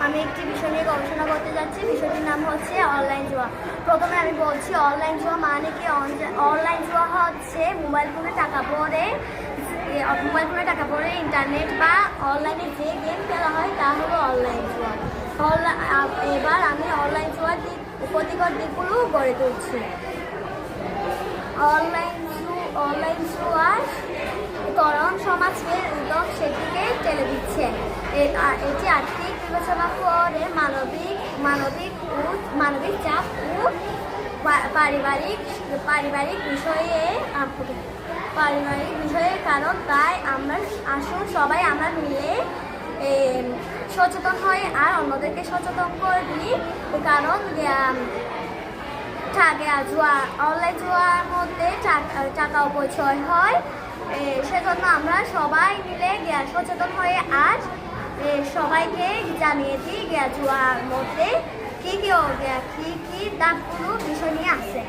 আমি একটি বিষয় নিয়ে গবেষণা করতে যাচ্ছি। বিষয়টির নাম হচ্ছে অনলাইন জুয়া। প্রথমে আমি বলছি, অনলাইন জুয়া মানে কি? অনলাইন জুয়া হচ্ছে মোবাইল ফোনে টাকা পড়ে মোবাইল ফোনে টাকা পড়ে ইন্টারনেট বা অনলাইনে যে গেম খেলা হয় তা হলো অনলাইন জুয়া। এবার আমি অনলাইন জুয়ার দিক ক্ষতিকর দিকগুলো গড়ে তুলছি। অনলাইন জু- অনলাইন জুয়ার এটি আর্থিক বিবেচনা করে মানবিক মানবিক ও মানবিক চাপ ও পারিবারিক পারিবারিক বিষয়ে পারিবারিক বিষয়ে কারণ তাই আমরা আসুন সবাই আমরা মিলে সচেতন হই আর অন্যদেরকে সচেতন করি কারণ টাকা জুয়া, অনলাইন জুয়ার মধ্যে টাকা টাকা অপচয় হয়। সেজন্য আমরা সবাই মিলে সচেতন সবাইকে জানিয়ে দিই গ্যাজুয়ার মধ্যে কী কী কী কি দাগগুলো নিয়ে আছে।